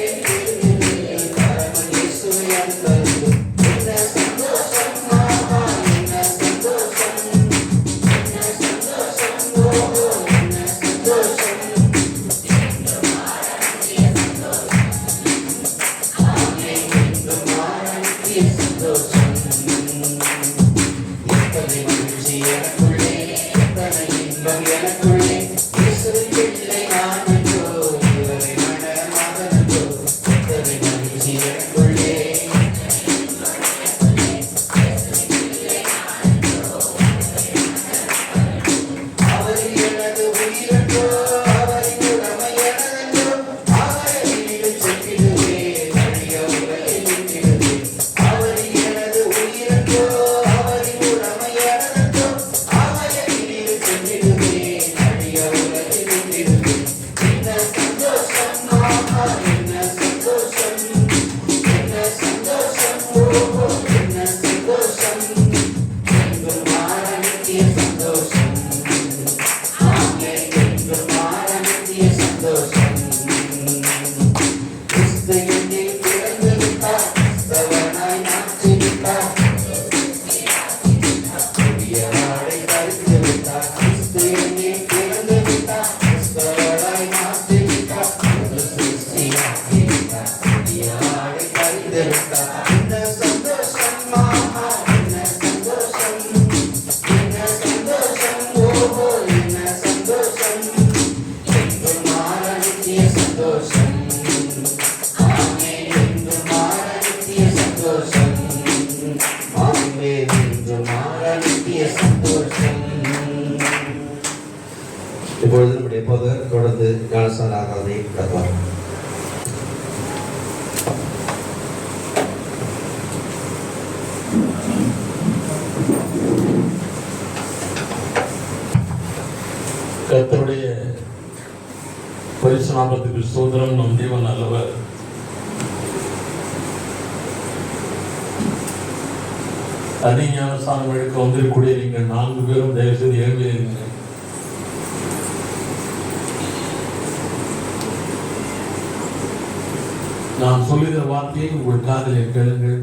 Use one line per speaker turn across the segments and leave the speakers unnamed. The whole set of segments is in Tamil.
Yes.
இப்பொழுது நம்முடைய போதகர் தொடர்ந்து ஞானசார ஆராதனை நடத்துவார்.
கர்த்தருடைய பரிசுநாமத்துக்கு சோதரம் நம் தேவன் நல்லவர். தனி ஞானஸ்தானம் எடுக்க வந்திருக்கூடிய நீங்கள் நான்கு பேரும் தயவு செய்து எழுந்திருங்கள் நான் சொல்லுகிற வார்த்தையை உங்கள் காதலில் கேளுங்கள்.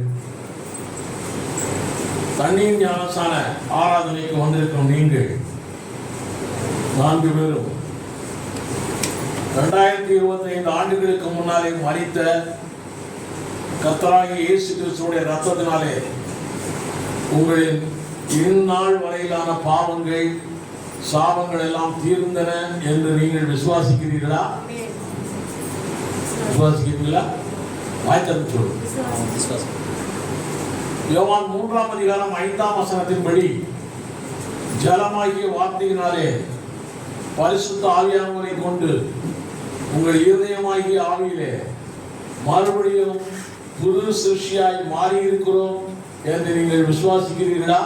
தண்ணீர் ஞானசான ஆராதனைக்கு வந்திருக்கும் நீங்கள் நான்கு பேரும் ரெண்டாயிரத்தி இருபத்தி ஐந்து ஆண்டுகளுக்கு முன்னாலே மறித்த கத்தராகி இயேசு கிறிஸ்துடைய ரத்தத்தினாலே உங்களின் இந்நாள் வரையிலான பாவங்கள் சாபங்கள் எல்லாம் தீர்ந்தன என்று நீங்கள் விசுவாசிக்கிறீர்களா? விசுவாசிக்கிறீர்களா? வாய்த்தது சொல்லு. யோவான் மூன்றாம் அதிகாரம் ஐந்தாம் வசனத்தின்படி ஜலமாகிய வார்த்தையினாலே பரிசுத்த ஆவியானவரை கொண்டு உங்கள் இருதயமாகிய ஆவியிலே மறுபடியும் புது சிருஷ்டியாய் மாறி இருக்கிறோம் என்று நீங்கள் விசுவாசிக்கிறீர்களா?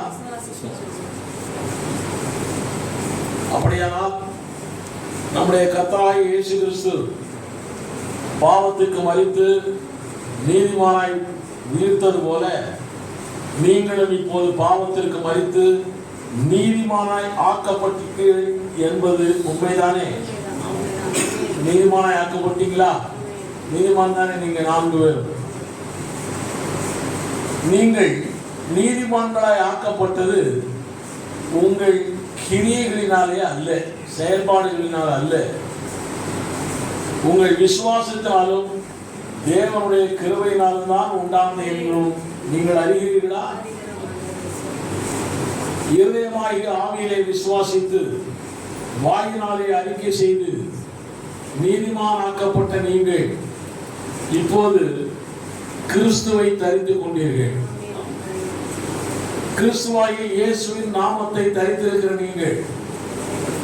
அப்படியானால் நம்முடைய கத்தாய் இயேசு கிறிஸ்து பாவத்துக்கு மறித்து நீதிமானாய் உயிர்த்தது போல நீங்களும் இப்போது பாவத்திற்கு மறித்து நீதிமானாய் ஆக்கப்பட்டீர்கள் என்பது உண்மைதானே? நீதிமானாய் ஆக்கப்பட்டீங்களா? நீதிமான் தானே நீங்க நான்கு பேர். நீங்கள் நீதிமான்களாய் ஆக்கப்பட்டது உங்கள் கிரியைகளினாலே அல்ல செயல்பாடுகளினால் அல்ல. உங்கள் விசுவாசத்தினாலும் தேவனுடைய கிருவையினாலும் தான் உண்டானது என்றும் நீங்கள் அறிகிறீர்களா? இருதயமாகி ஆவியிலே விசுவாசித்து வாயினாலே அறிக்கை செய்து நீதிமானாக்கப்பட்ட நீங்கள் இப்போது கிறிஸ்துவை தரித்து கொண்டீர்கள். கிறிஸ்துவாகிய இயேசுவின் நாமத்தை தரித்திருக்கிற நீங்கள்.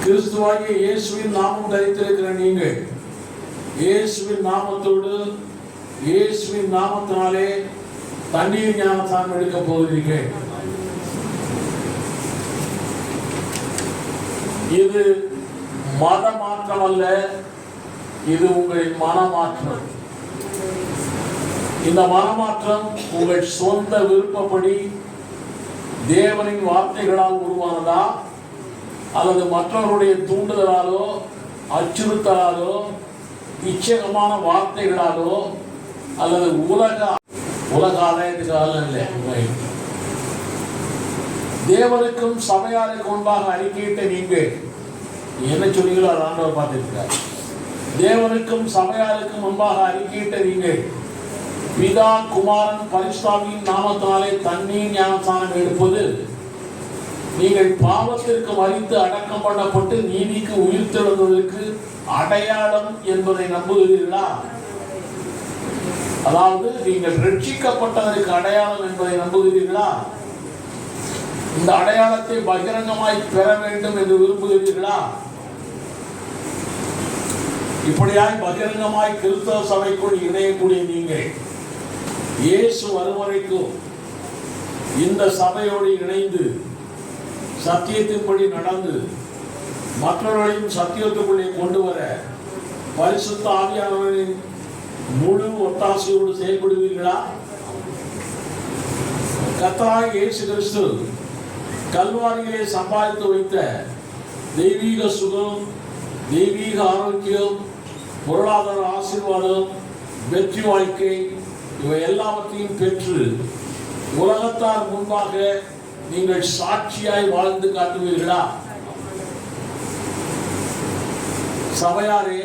கிறிஸ்துவாகிய இயேசுவின் நாமம் தரித்திருக்கிற நீங்கள். இயேசுவின் நாமத்தோடு இயேசுவின் நாமத்தினாலே தண்ணீர் ஞானத்தான் எடுக்க போகிறீர்கள். இது மத மாற்றம் அல்ல இது உங்களின் மனமாற்றம். இந்த மனமாற்றம் உங்கள் சொந்த விருப்பப்படி தேவனின் வார்த்தைகளால் உருவானதா? அல்லது மற்றவருடைய தூண்டுதலாலோ அச்சுறுத்தலாலோ இச்சகமான வார்த்தைகளாலோ அல்லது உலக உலக ஆதாயத்துக்காக இல்லை தேவனுக்கும் சபையாருக்கு முன்பாக அறிக்கையிட்ட நீங்கள் என்ன சொன்னீங்களோ அதை ஆண்டவர் பார்த்திருக்கிறார். தேவனுக்கும் சபையாருக்கும் முன்பாக அறிக்கையிட்ட நீங்கள் பிதா குமாரன் பரிசுத்தாவின் நாமத்தாலே தண்ணீர் ஞானஸ்தானம் எடுப்பது. நீங்கள் பாவத்திற்கு மறித்து அடக்கம் பண்ணப்பட்டு நீதிக்கு உயிர் தெழுந்ததற்கு அடையாளம் என்பதை நம்புகிறீர்களா? அதாவது நீங்கள் ரட்சிக்கப்பட்டதற்கு அடையாளம் என்பதை நம்புகிறீர்களா? இந்த அடையாளத்தை பகிரங்கமாய் பெற வேண்டும் என்று விரும்புகிறீர்களா? இப்படியாய் பகிரங்கமாய் கிறிஸ்தவ சபைக்குள் இணையக்கூடிய நீங்கள் இயேசு வரும் இந்த சபையோடு இணைந்து சத்தியத்தின்படி நடந்து மற்றவர்களையும் சத்தியத்துக்குள்ளே கொண்டு வர பரிசுத்த ஆவியானவர்களின் முழு ஒத்தாசையோடு செயல்படுவீர்களா? கத்தராக இயேசு கிறிஸ்து கல்வாரியிலே சம்பாதித்து வைத்த தெய்வீக சுகம் தெய்வீக ஆரோக்கியம் பொருளாதார ஆசீர்வாதம் வெற்றி வாழ்க்கை இவை எல்லாவற்றையும் பெற்று உலகத்தார் முன்பாக நீங்கள் சாட்சியாய் வாழ்ந்து காட்டுவீர்களா? சபையாரே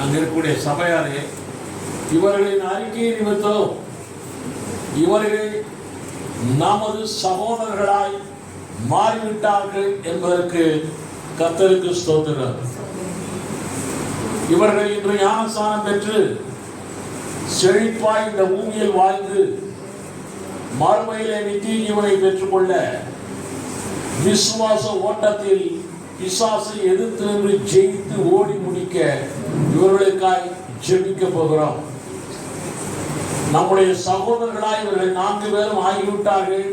அங்க இருக்கக்கூடிய சபையாரே இவர்களின் அறிக்கை நிமித்தம் இவர்கள் நமது சகோதரர்களாய் மாறிவிட்டார்கள் என்பதற்கு கத்தருக்கு ஸ்தோத்திரம். இவர்கள் இன்று ஞானஸ்தானம் பெற்று செழிப்பாய் இந்த பூமியில் வாழ்ந்து மறுமையிலே நித்திய ஜீவனை பெற்றுக்கொள்ள விசுவாச ஓட்டத்தில் பிசாசை எதிர்த்து நின்று ஜெயித்து ஓடி முடிக்க இவர்களுக்காய் ஜெபிக்க போகிறோம். நம்முடைய சகோதரர்களாய் இவர்கள் நான்கு பேரும் ஆகிவிட்டார்கள்.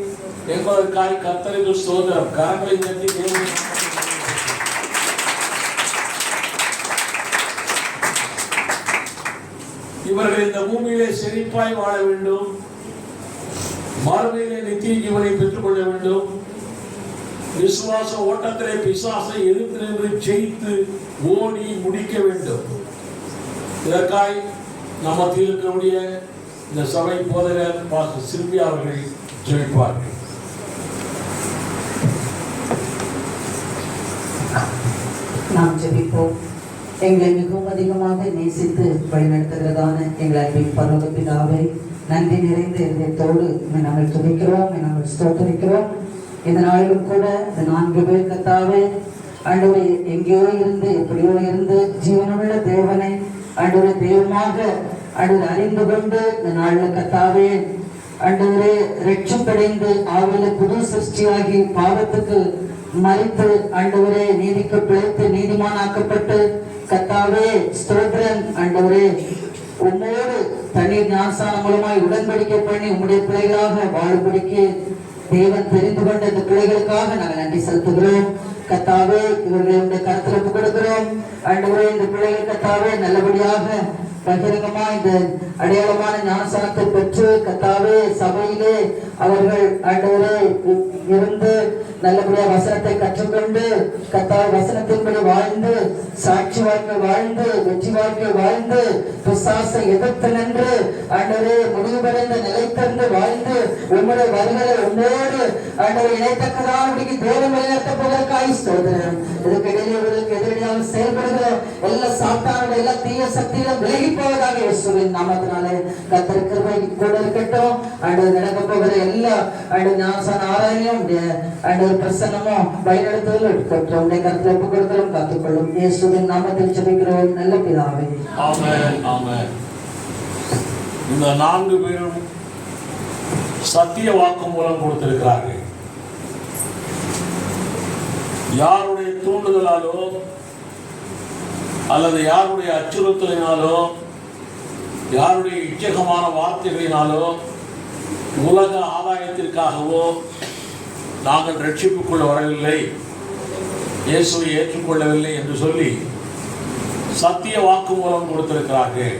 என்பதற்காய் கர்த்தருக்கு சோதரம் கரங்களை தட்டி தேவை இவர்கள் இந்த பூமியிலே செழிப்பாய் வாழ வேண்டும். மறுமையிலே நித்திய ஜீவனை பெற்றுக்கொள்ள வேண்டும். விசுவாச ஓட்டத்திலே பிசாசை எதிர்த்து நின்று ஜெயித்து ஓடி முடிக்க வேண்டும். இதற்காய் நம்ம இருக்கக்கூடிய இந்த சபை போதகர் பாஸ்டர் சில்வி அவர்கள் ஜெயிப்பார்கள்.
நாம் ஜெபிப்போம். எங்களை மிகவும் அதிகமாக நேசித்து வழிநடத்துகிறதான எங்கள் அன்பின் பரவ பிதாவை நன்றி நிறைந்த இதயத்தோடு நாங்கள் துதிக்கிறோம் நாங்கள் ஸ்தோத்தரிக்கிறோம். இந்த நாளிலும் கூட இந்த நான்கு பேர் கத்தாவே ஆண்டவரை எங்கேயோ இருந்து எப்படியோ இருந்து ஜீவனுள்ள தேவனை ஆண்டவரை தெய்வமாக அன்று அறிந்து கொண்டு இந்த நாளில் கத்தாவே. ஆண்டவரே ரட்சிப்படைந்து ஆவில புது சிருஷ்டியாகி பாவத்துக்கு மறித்து ஆண்டவரே நீதிக்கு பிழைத்து நீதிமானாக்கப்பட்டு கத்தாவே ஸ்தோத்திரன் ஆண்டவரே. உம்மோடு தண்ணீர் ஞானசானம் மூலமாய் உடன்படிக்கை பண்ணி உம்முடைய பிள்ளைகளாக வாழும்படிக்கு தேவன் தெரிந்து கொண்ட இந்த பிள்ளைகளுக்காக நாங்கள் நன்றி செலுத்துகிறோம். கத்தாவே இவர்களை உடைய கருத்தில் ஒப்புக் கொடுக்கிறோம். ஆண்டவரே இந்த பிள்ளைகள் கத்தாவே நல்லபடியாக பகிரங்கமா இந்த அடையாளமான ஞானஸ்தானத்தை பெற்று கத்தாவே சபையிலே அவர்கள் ஆண்டவரே இருந்து நல்லபடியா வசனத்தை கற்றுக்கொண்டு கத்தாவை வசனத்தின்படி வாழ்ந்து சாட்சி வாழ்க்கை வாழ்ந்து வெற்றி வாழ்க்கை வாழ்ந்து பிசாசை எதிர்த்து நின்று ஆண்டவரே முடிவுபடைந்த நிலைத்தந்து வாழ்ந்து உங்களுடைய வருகளை உம்மோடு ஆண்டவர் இணைத்தக்கதானபடிக்கு தேவன் வழிநடத்த போவதற்காக ஸ்தோத்திரம். இதுக்கு இடையிலே இவர்களுக்கு எதிரடியாக செயல்படுகிற எல்லா சாத்தானுடைய எல்லா தீய சக்தியிலும் விலகி போவதாக இயேசுவின் நாமத்தினாலே கத்தர் கிருபை கூட இருக்கட்டும். அண்டு நடக்க போகிற எல்லா அண்டு ஞாசன ஆராயும் அண்டு பிரசன்னமும் வழிநடத்துதல் இருக்கட்டும் உடைய கருத்தில் ஒப்பு கொடுத்தலும் காத்துக்கொள்ளும் இயேசுவின் நாமத்தில் ஜெபிக்கிறோம். நல்ல பிதாவே.
இந்த நான்கு பேரும் சத்திய வாக்கு மூலம் கொடுத்திருக்கிறார்கள். யாருடைய தூண்டுதலாலோ அல்லது யாருடைய அச்சுறுத்தலினாலோ யாருடைய இச்சகமான வார்த்தைகளினாலோ உலக ஆதாயத்திற்காகவோ நாங்கள் ரட்சிப்புக்குள் வரவில்லை. இயேசுவை ஏற்றுக்கொள்ளவில்லை என்று சொல்லி சத்திய வாக்குமூலம் கொடுத்திருக்கிறார்கள்.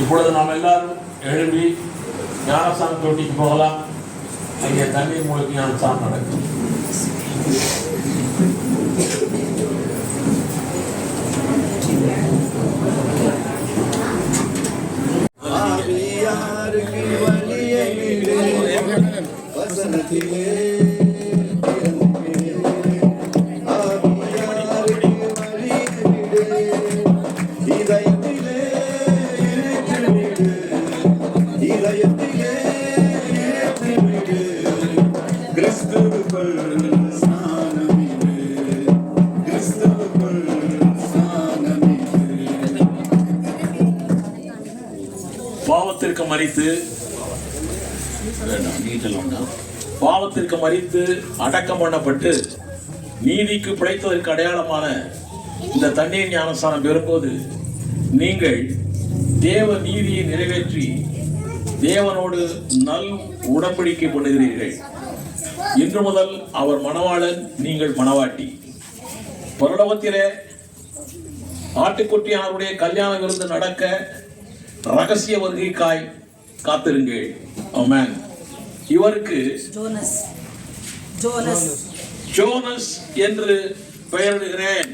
இப்பொழுது நாம் எல்லாரும் எழும்பி ஞானஸ்தானம் தொட்டிக்கு போகலாம். அங்கே தண்ணீர் மூலம் ஞானஸ்தானம் நடக்கும். பாவத்திற்கு மறித்து அடக்கம் பண்ணப்பட்டு நீதிக்கு பிழைத்ததற்கு அடையாளமான இந்த தண்ணீர் ஞானஸ்தானம் பெறும்போது நீங்கள் தேவ நீதியை நிறைவேற்றி தேவனோடு நல் உடன்படிக்கை பண்ணுகிறீர்கள். இன்று முதல் அவர் மணவாளன் நீங்கள் மணவாட்டி. பரலோகத்திலே ஆட்டுக்குட்டியானவருடைய கல்யாண விருந்து நடக்க ரகசிய வருகைக்காய் காத்திருங்கள். ஆமென் இவருக்கு
ஜோனஸ் ஜோனஸ்
ஜோனஸ் என்று பெயரிடுகிறேன்.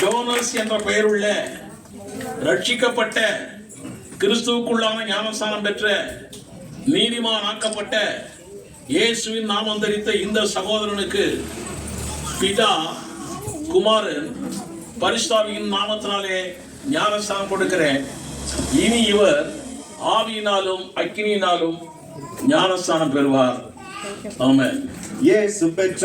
ஜோனஸ் என்ற பெயருள்ள ரட்சிக்கப்பட்ட கிறிஸ்துவுக்குள்ளான ஞானஸ்தானம் பெற்ற நீதிமான் ஆக்கப்பட்ட இயேசுவின் நாமம் தரித்த இந்த சகோதரனுக்கு பிதா குமாரன் பரிசுத்தாவியின் நாமத்தினாலே ஞானஸ்தானம் கொடுக்கிறேன். இனி இவர் ஆவியினாலும் அக்கினியினாலும் ஞானஸ்தானம் பெறுவார். ஆமென்.
இயேசு பெற்ற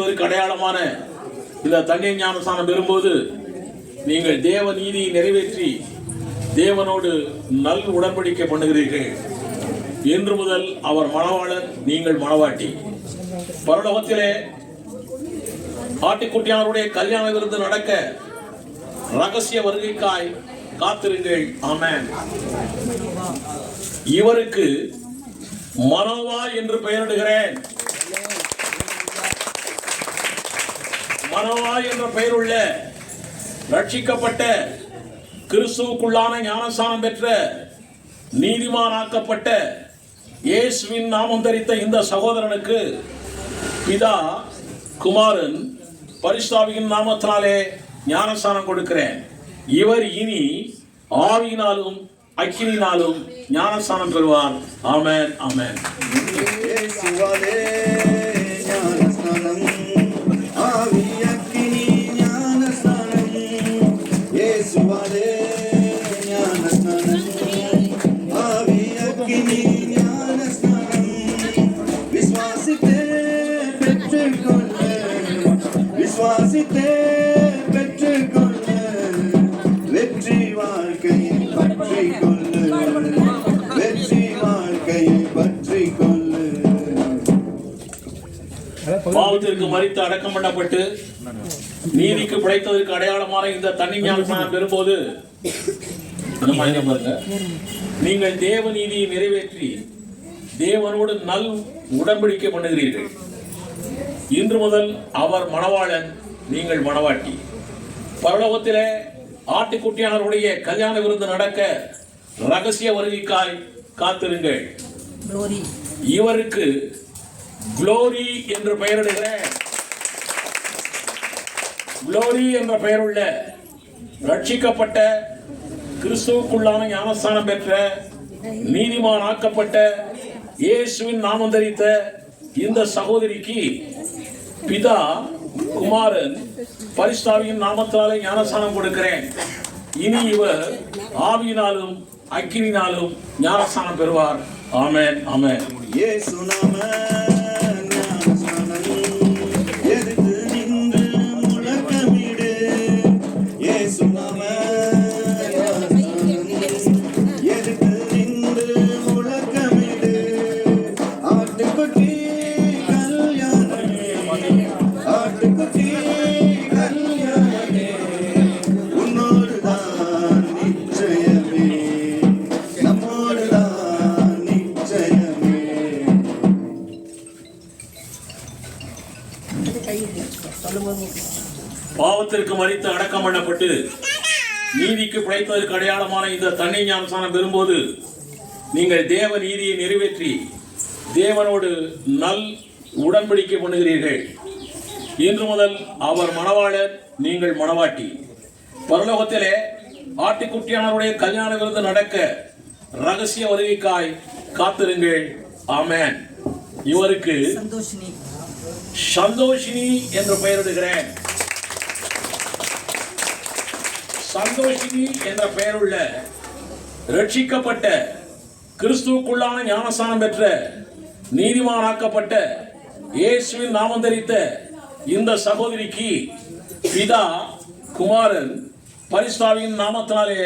நீதிக்கு அடையாளமான இந்த தங்கை ஞானஸ்தானம் பெறும்போது நீங்கள் தேவ நீதியை நிறைவேற்றி தேவனோடு நல் உடன்படிக்கை பண்ணுகிறீர்கள். இன்று முதல் அவர் மனவாளர் நீங்கள் மணவாட்டி. பரலோகத்திலே ஆட்டுக்குட்டியாருடைய கல்யாண விருந்து நடக்க ரகசிய வருகைக்காய் காத்திருங்கள். ஆமேன். இவருக்கு மனோவா என்று பெயரிடுகிறேன். மனோவா என்ற பெயருள்ள ரட்சிக்கப்பட்ட கிறிஸ்துவுக்குள்ளான ஞானஸ்தானம் பெற்ற நீதிமானாக்கப்பட்ட இயேசுவின் நாமம் தரித்த இந்த சகோதரனுக்கு பிதா குமாரன் பரிசுத்தாவியின் நாமத்தினாலே ஞானஸ்தானம் கொடுக்கிறேன். இவர் இனி ஆவியினாலும் அக்கினினாலும் ஞானஸ்தானம் பெறுவார். ஆமேன் ஆமேன். பாவத்திற்கு மறித்து அடக்கம் பண்ணப்பட்டு நீதிக்கு பிழைத்ததற்கு அடையாளமான இந்த தண்ணி ஞானஸ்தானம் பெறும்போது நீங்கள் தேவ நீதியை நிறைவேற்றி தேவனோடு நல் உடன்படிக்கை பண்ணுகிறீர்கள். இன்று முதல் அவர் மணவாளன் நீங்கள் மணவாட்டி. பரலோகத்திலே ஆட்டுக்குட்டியானவருடைய கல்யாண விருந்து நடக்க ரகசிய வருகைக்காய் காத்திருங்கள். இவருக்கு குளோரி என்று பெயரிடுகிறேன் குளோரி என்ற பெயருள்ள ரட்சிக்கப்பட்ட கிறிஸ்துவுக்குள்ளான ஞானஸ்தானம் பெற்ற நீதிமான் ஆக்கப்பட்ட இயேசுவின் நாமம் தரித்த இந்த சகோதரிக்கு பிதா குமாரன் பரிசுத்தாவியின் நாமத்தினாலே ஞானஸ்தானம் கொடுக்கிறேன். இனி இவர் ஆவியினாலும் அக்கினினாலும் ஞானஸ்தானம் பெறுவார். ஆமேன் ஆமேன்.
இயேசு நாம
பண்ணப்பட்டு நீதிக்கு பிழைத்ததற்கு அடையாளமான இந்த தண்ணீர் ஞானசானம் பெறும்போது நீங்கள் தேவ நீதியை நிறைவேற்றி தேவனோடு நல் உடன்படிக்கை பண்ணுகிறீர்கள். இன்று முதல் அவர் மணவாளர் நீங்கள் மணவாட்டி. பரலோகத்திலே ஆட்டுக்குட்டியானவருடைய கல்யாண விருந்து நடக்க ரகசிய வருகைக்காய் காத்திருங்கள். ஆமென். இவருக்கு
சந்தோஷினி.
சந்தோஷினி என்று பெயரிடுகிறேன். சந்தோஷினி என்ற பெயருள்ள ரட்சிக்கப்பட்ட கிறிஸ்துவுக்குள்ளான ஞானஸ்தானம் பெற்ற நீதிமானாக்கப்பட்ட இயேசுவின் நாமம் தரித்த இந்த சகோதரிக்கு பிதா குமாரன் பரிசுத்தாவியின் நாமத்தினாலே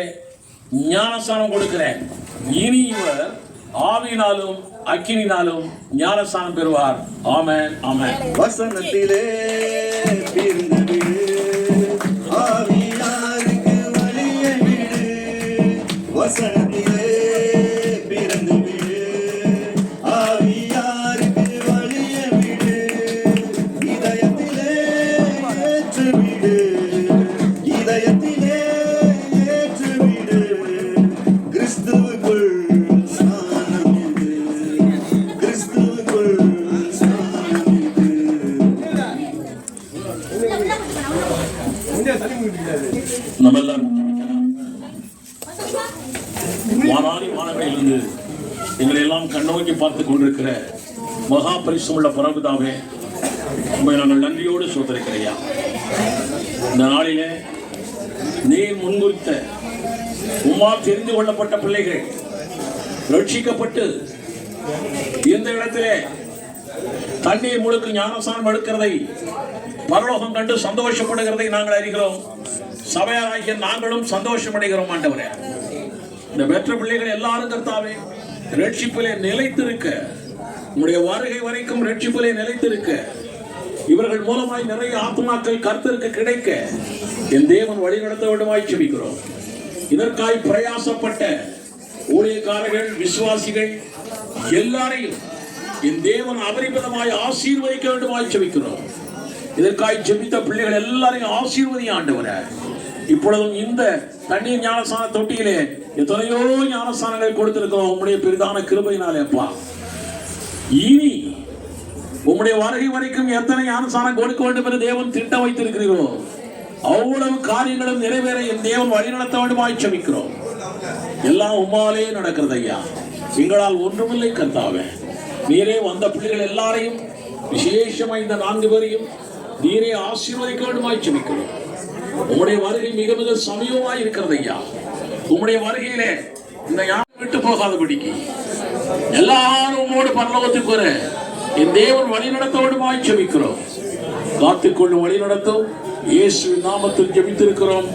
ஞானஸ்தானம் கொடுக்கிறேன். இனி இவர் ஆவினாலும் அக்கினினாலும் ஞானஸ்தானம் பெறுவார். ஆமன் ஆமன்.
வசனத்திலே வசனத்திலே பிறந்து விடு ஆவியாருக்கு வழியை விடு இதயத்திலே ஏற்று விடு இதயத்திலே ஏற்று விடு கிறிஸ்துவுக்குள் ஸ்நானம் இது கிறிஸ்துவுக்குள் ஸ்நானம் இது
இருந்து எங்களை எல்லாம் கண்ணோக்கி பார்த்து கொண்டிருக்கிற மகா பரிசுமுள்ள பரபுதாவே உண்மை நாங்கள் நன்றியோடு சோதரிக்கிறையா இந்த நாளிலே நீர் முன்குறித்த உமா தெரிந்து கொள்ளப்பட்ட பிள்ளைகள் ரட்சிக்கப்பட்டு இந்த இடத்திலே தண்ணீர் முழுக்க ஞானசானம் எடுக்கிறதை பரலோகம் கண்டு சந்தோஷப்படுகிறதை நாங்கள் அறிகிறோம். சபையாராகிய நாங்களும் சந்தோஷம் அடைகிறோம் ஆண்டவரே. இந்த பெற்ற பிள்ளைகள் எல்லாரும் கர்த்தாவே ரட்சிப்பிலே நிலைத்திருக்க உங்களுடைய வருகை வரைக்கும் ரட்சிப்பிலே நிலைத்திருக்க இவர்கள் மூலமாய் நிறைய ஆத்மாக்கள் கர்த்தருக்கு கிடைக்க என் தேவன் வழி நடத்த வேண்டுமாய் செபிக்கிறோம். இதற்காய் பிரயாசப்பட்ட ஊழியக்காரர்கள் விசுவாசிகள் எல்லாரையும் என் தேவன் அபரிமிதமாய் ஆசீர்வதிக்க வேண்டுமாய் செபிக்கிறோம். இதற்காய் ஜெபித்த பிள்ளைகள் எல்லாரையும் ஆசீர்வதி ஆண்டவரே. இப்பொழுதும் இந்த தண்ணீர் ஞானஸ்தான தொட்டியிலே எத்தனையோ ஞானஸ்தானங்களை கொடுத்திருக்கிறோம். உங்களுடைய பெரிதான கிருபையினாலேப்பா இனி உம்முடைய வருகை வரைக்கும் எத்தனை ஞானஸ்தானம் கொடுக்க வேண்டும் என்று தேவன் திட்டம் வைத்திருக்கிறீர்களோ அவ்வளவு காரியங்களும் நிறைவேற என் தேவன் வழி நடத்த வேண்டுமாய் செபிக்கிறோம் எல்லாம் உம்மாலே நடக்கிறது ஐயா. எங்களால் ஒன்றுமில்லை கர்த்தாவே. நீரே வந்த பிள்ளைகள் எல்லாரையும் விசேஷமாக இந்த நான்கு பேரையும் நீரே ஆசீர்வதிக்க வேண்டுமாய் செபிக்கிறோம் உம்முடைய வருகை மிக மிக சமயமா இருக்கிறது ஐயா. உம்முடைய வருகையிலே இந்த யாரும் விட்டு போகாதபடிக்கு எல்லாரும் உம்மோடு பரலோகத்துக்கு வர என் தேவன் வழி நடத்த வேண்டுமாய் செபிக்கிறோம் காத்துக்கொண்டு வழி நடத்தும் இயேசு நாமத்தில் ஜெபித்திருக்கிறோம்.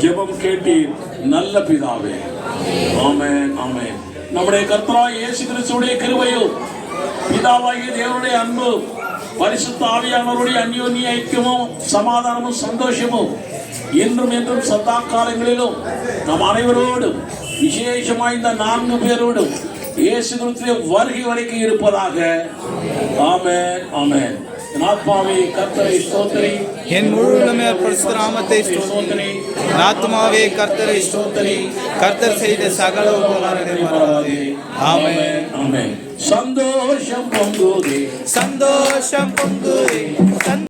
ஜெபம் கேட்டீர் நல்ல பிதாவே. ஆமேன் ஆமேன். நம்முடைய கர்த்தரா இயேசு கிறிஸ்துடைய கிருபையும் பிதாவாகிய தேவனுடைய அன்பு பரிசுத்த ஆவியானவருடைய அந்யோன்ய ஐக்கியமும் சமாதானமும் சந்தோஷமும் என்றும் என்றும் சதா காலங்களிலும் நம் அனைவரோடும் விசேஷமாய் இந்த நான்கு பேரோடும் இயேசு கிறிஸ்துவின் வருகை வரைக்கும் இருப்பதாக. ஆமே ஆமென். என் ஆத்மாவே கர்த்தரை ஸ்தோத்திரி.
என் முழு உள்ளமே பரிசுத்த நாமத்தை
ஸ்தோத்திரி.
என் ஆத்மாவே கர்த்தரை ஸ்தோத்திரி. கர்த்தர் செய்த சகல உபகாரங்களை மறவாதே. ஆமென்.
ஆமென். சந்தோஷம் பொங்குதே.
சந்தோஷம் பொங்குதே.